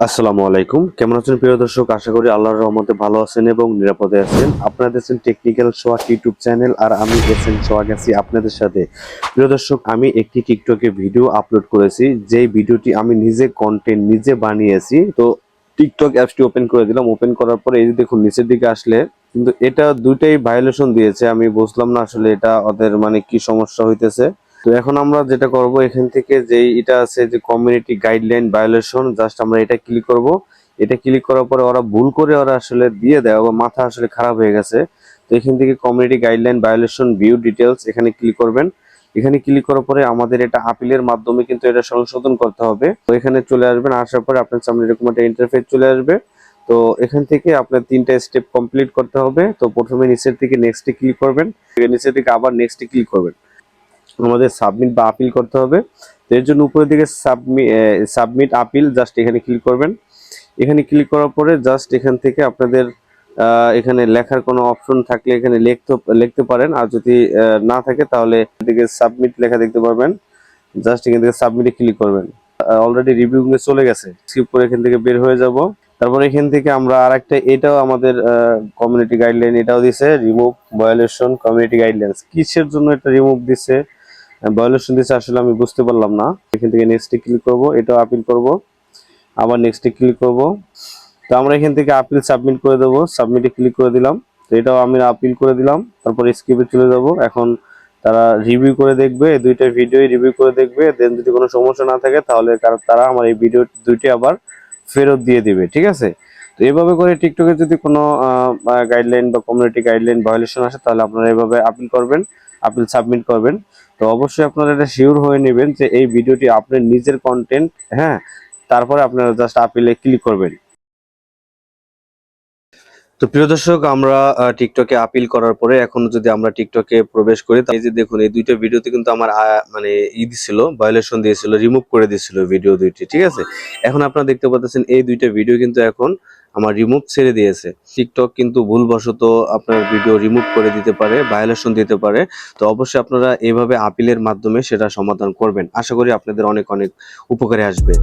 আসসালামু আলাইকুম। কেমন আছেন প্রিয় দর্শক? আশা করি আল্লাহর রহমতে ভালো আছেন এবং নিরাপদে আছেন। আপনারা দেখছেন টেকনিক্যাল সোয়াক ইউটিউব চ্যানেল আর আমি এস এন আছি আপনাদের সাথে। প্রিয় দর্শক, আমি একটি টিকটকে ভিডিও আপলোড করেছি। যেই ভিডিওটি আমি নিজে কন্টেন্ট নিজে বানিয়েছি, তো টিকটক অ্যাপসটি ওপেন করে দিলাম। ওপেন করার পরে এই যে দেখুন, নিচের দিকে আসলে কিন্তু এটা দুইটাই ভায়োলেশন দিয়েছে। আমি বুঝলাম না আসলে এটা ওদের মানে কি সমস্যা হইতেছে। তো এখন আমরা যেটা করব, এখান থেকে যে এটা আছে যে কমিউনিটি গাইডলাইন ভায়োলেশন জাস্ট আমরা এটা ক্লিক করব। এটা ক্লিক করার পরে ওরা ভুল করে ওরা আসলে দিয়ে দেয় বা মাথা আসলে খারাপ হয়ে গেছে। তো এখান থেকে community guideline violation view details এখানে ক্লিক করবেন। এখানে ক্লিক করার পরে আমাদের এটা আপিলের মাধ্যমে কিন্তু এটা সংশোধন করতে হবে। তো এখানে চলে আসবেন, আসার পরে আপনার সামনে এরকম একটা ইন্টারফেস চলে আসবে। তো এখান থেকে আপনার তিনটা স্টেপ কমপ্লিট করতে হবে। তো প্রথমে নিচের দিকে নেক্সটে ক্লিক করবেন। নিচের দিকে আবার নেক্সটে ক্লিক করবেন। আমাদের সাবমিট বা আপিল করতে হবে। তো এর জন্য উপরের দিকে সাবমিট সাবমিট আপিল জাস্ট এখানে ক্লিক করবেন। এখানে ক্লিক করার পরে জাস্ট এখান থেকে আপনাদের এখানে লেখার কোনো অপশন থাকলে এখানে লিখতে লিখতে পারেন। আর যদি না থাকে তাহলে এদিকে সাবমিট লেখা দেখতে পারবেন। জাস্ট এখান থেকে সাবমিটে ক্লিক করবেন। অলরেডি রিভিউ চলে গেছে। স্কিপ করে এখান থেকে বের হয়ে যাব। তারপর এখান থেকে আমরা আরেকটা, এটাও আমাদের কমিউনিটি গাইডলাইন এটাও দিছে। রিমুভ ভায়োলেশন কমিউনিটি গাইডলাইন্স কিসের জন্য এটা রিমুভ দিছে? ভায়োলেশন দিছে আসলে আমি বুঝতে পারলাম না। এখান থেকে নেক্সটে ক্লিক করব, এটাও আপিল করব। আবার নেক্সটে ক্লিক করব। তো আমরা এখান থেকে আপিল সাবমিট করে দেবো। সাবমিটে ক্লিক করে দিলাম। তো এটাও আমি আপিল করে দিলাম। তারপর স্কিপে চলে যাব। এখন তারা রিভিউ করে দেখবে দুইটা ভিডিও রিভিউ করে দেখবে। দেন যদি কোনো সমস্যা না থাকে, তাহলে তারা আমার এই ভিডিও দুইটি আবার ফেরত দিয়ে দিবে, ঠিক আছে? তো এভাবে করে টিকটকে যদি কোনো গাইডলাইন বা কমিউনিটি গাইডলাইন ভায়োলেশন আসে, তাহলে আপনারা এভাবে আপিল করবেন আপিল সাবমিট করবেন। তো অবশ্যই আপনারা এটা শিওর হয়ে নেবেন যে এই ভিডিওটি আপনার নিজের কন্টেন্ট হ্যাঁ তারপরে আপনারা জাস্ট আপিলে ক্লিক করবেন। তো প্রিয় দর্শক, আমরা টিকটকে আপিল করার পরে এখন যদি আমরা টিকটকে প্রবেশ করি তাই যে দেখুন, এই দুইটা ভিডিওতে কিন্তু আমার মানে ই দিছিল ভায়োলেশন দিয়েছিল রিমুভ করে দিয়েছিল ভিডিও দুইটি, ঠিক আছে? এখন আপনারা দেখতে পাচ্ছেন এই দুইটা ভিডিও কিন্তু এখন আমার রিমুভ ছেড়ে দিয়েছে। টিকটক কিন্তু ভুলবশত আপনার ভিডিও রিমুভ করে দিতে পারে ভায়োলেশন দিতে পারে। তো অবশ্যই আপনারা এইভাবে আপিলের মাধ্যমে সেটা সমাধান করবেন। আশা করি আপনাদের অনেক অনেক উপকারে আসবে।